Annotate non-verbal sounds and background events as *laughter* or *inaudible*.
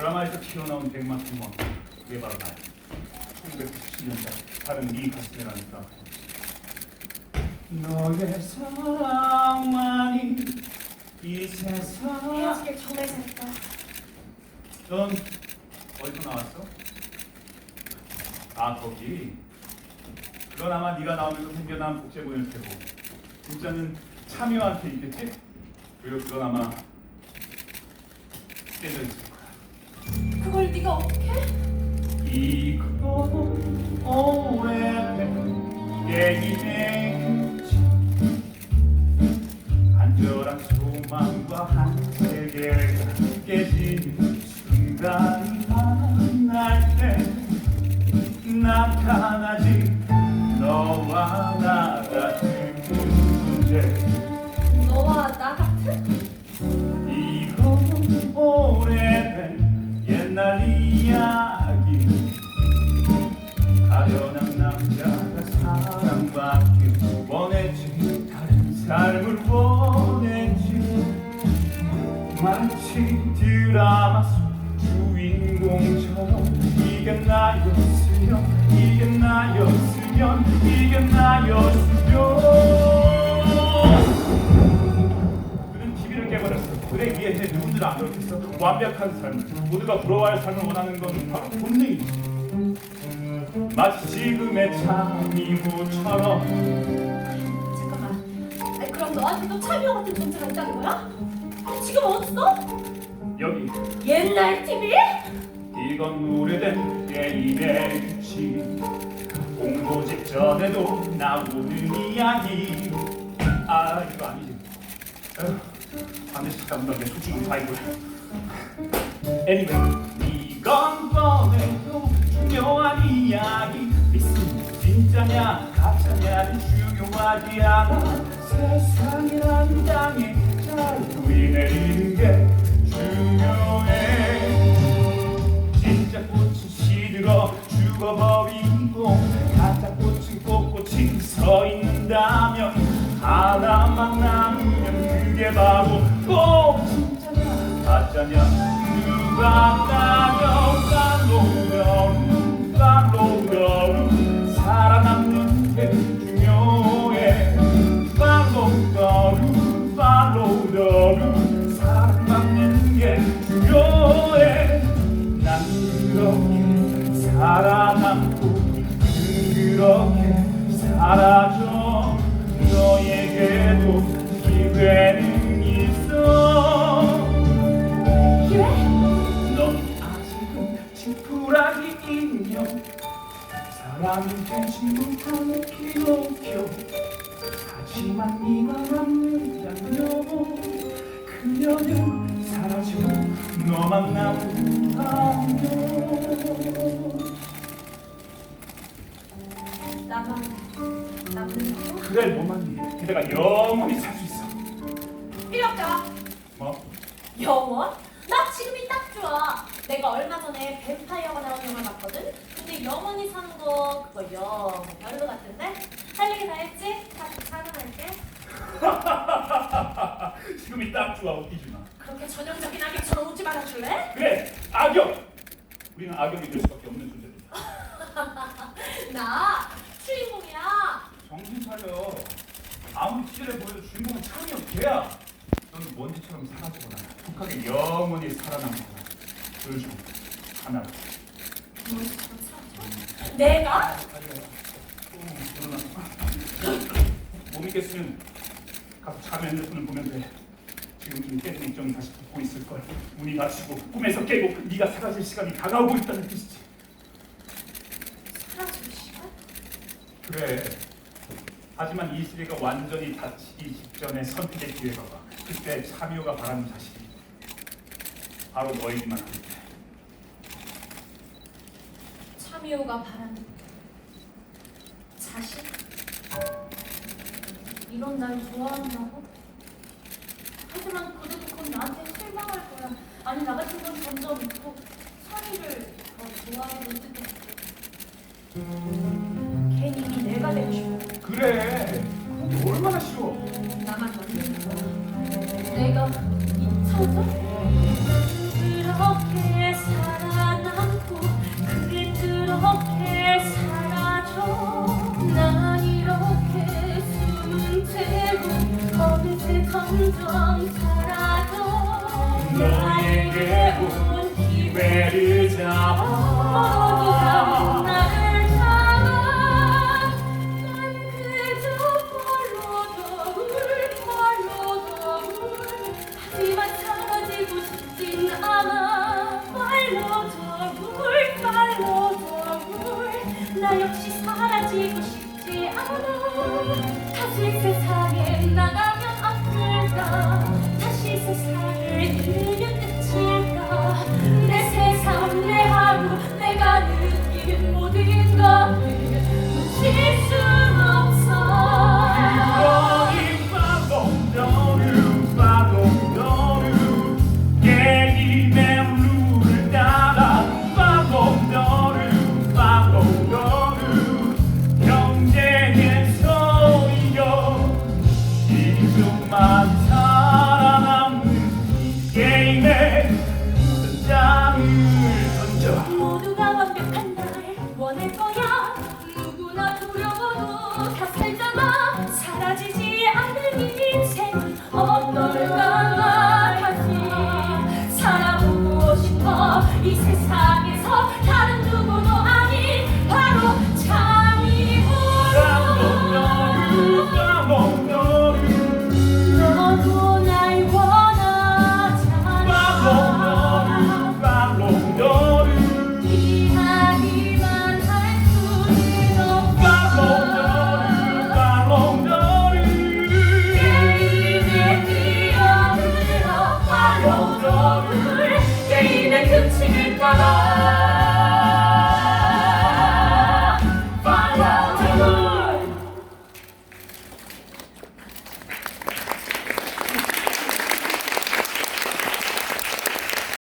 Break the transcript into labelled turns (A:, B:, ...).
A: 튀어나온 백만 팀원 그게 바로 나야 1997년작 다른 네 가슴이라니까 너의 사랑만이 이 세상
B: 헤어지길 정말 잘했다.
A: 넌 어디서 나왔어? 아 거기 그건 아마 네가 나오면서 생겨난 복제본일 테고 진짜는 참여한테 있겠지? 그리고 그건 아마 깨져 있을 거야
B: 네가 어떻게?
A: 이건 오래된 얘기겠지 간절한 소망과 한 세계가 깨지는 순간이 만날 때 나타나 마치 드라마 속 주인공처럼 이게 나였으면 이게 나였으면 이게 나였으면 그는 TV를 깨버렸어. 그래 위에 내 누군들 안 그렇겠어. 완벽한 삶, 모두가 부러워할 삶을 원하는 건 바로 본능이지. 마치 지금의.
B: 아니, 그럼 너한테도 참여 같은 존재가 있다는 거야? 지금 어딨어?
A: 여기
B: 옛날 TV?
A: 이건 오래된 게임의 지 공부 직전에도 나오는 이야기. 아 이거 아니지. 에휴, 반드시 담당의 소중한 바이블 anyway 이건 뻔해도 중요한 이야기. 미스 진짜냐 가짜냐는 중요하지 않아. 세상이란 땅에 자유이 내리는 게 진짜 꽃은 시들어 죽어버리고 가짜 꽃은 꼿꼿이 서 있는다면 하나만 남으면 그게 바로 꽃 진짜냐 가짜냐 누가 그렇게 사라져 너에게도 기회는 있어.
B: 예?
A: 넌 아직은 지푸라기 인형. 사랑은 되지 못한 피노키오. 하지만 네가 남는다면 그녀는 사라지고 너만 남는다면 그래 너만 그대가 영원히 살 수 있어
B: 필요 없다.
A: 뭐?
B: 영원? 나 지금이 딱 좋아. 내가 얼마 전에 뱀파이어가 나온 영화를 봤거든? 근데 영원히 사는 거 그거 영 별로 같은데? 할 얘기 다 했지? 다시 사랑할게. *laughs*
A: 지금이 딱 좋아 웃기지 마
B: 그렇게 전형적인 악역처럼 웃지 말아줄래?
A: 그래 악역 우리는 악역이 될 수밖에 없는 존재들 *laughs*
B: 나 주인공이야.
A: 정신 차려 아무리 시절에 보여도 주인공은 창이야 걔야 너는 먼지처럼 사라지거나 독하게 영원히 하나로
B: 뭔지처럼 사라져? 내가?
A: 못 믿겠으면 가서 자면 핸드폰을 보면 돼 지금 이 깨진 액정이 다시 붙고 있을 걸 문이 닫히고 꿈에서 깨고 네가 사라질 시간이 다가오고 있다는 뜻이지
B: 사라질 시간?
A: 그래. 하지만 이 시대가 완전히 닫히기 직전에 선택의 기회가 와. 그때 참여가 바라는 자식이 바로 너희만 돼.
B: 참여가 바라는 자식? 이런 날 좋아한다고? 하지만 그래도 그건 나한테 실망할 거야. 아니 나 같은 건 점점 또 선의를 더될 수도 그래. 얼마나 쉬워. 나만 더 내가 미쳐서
A: 그렇게 살아남고 그렇게 사라져. 난
B: 이렇게 숨을 채고 어느새 점점 사라져. 너에게 온 기회를
A: 잡아.
B: 모두 다 나를 다시 세상에 나가면 아플까? 다시 세상을 그면 끝일까? 내 세상 내 하루 내가 느낀 모든 것 누구나 두려워도 다 살잖아. 사라지지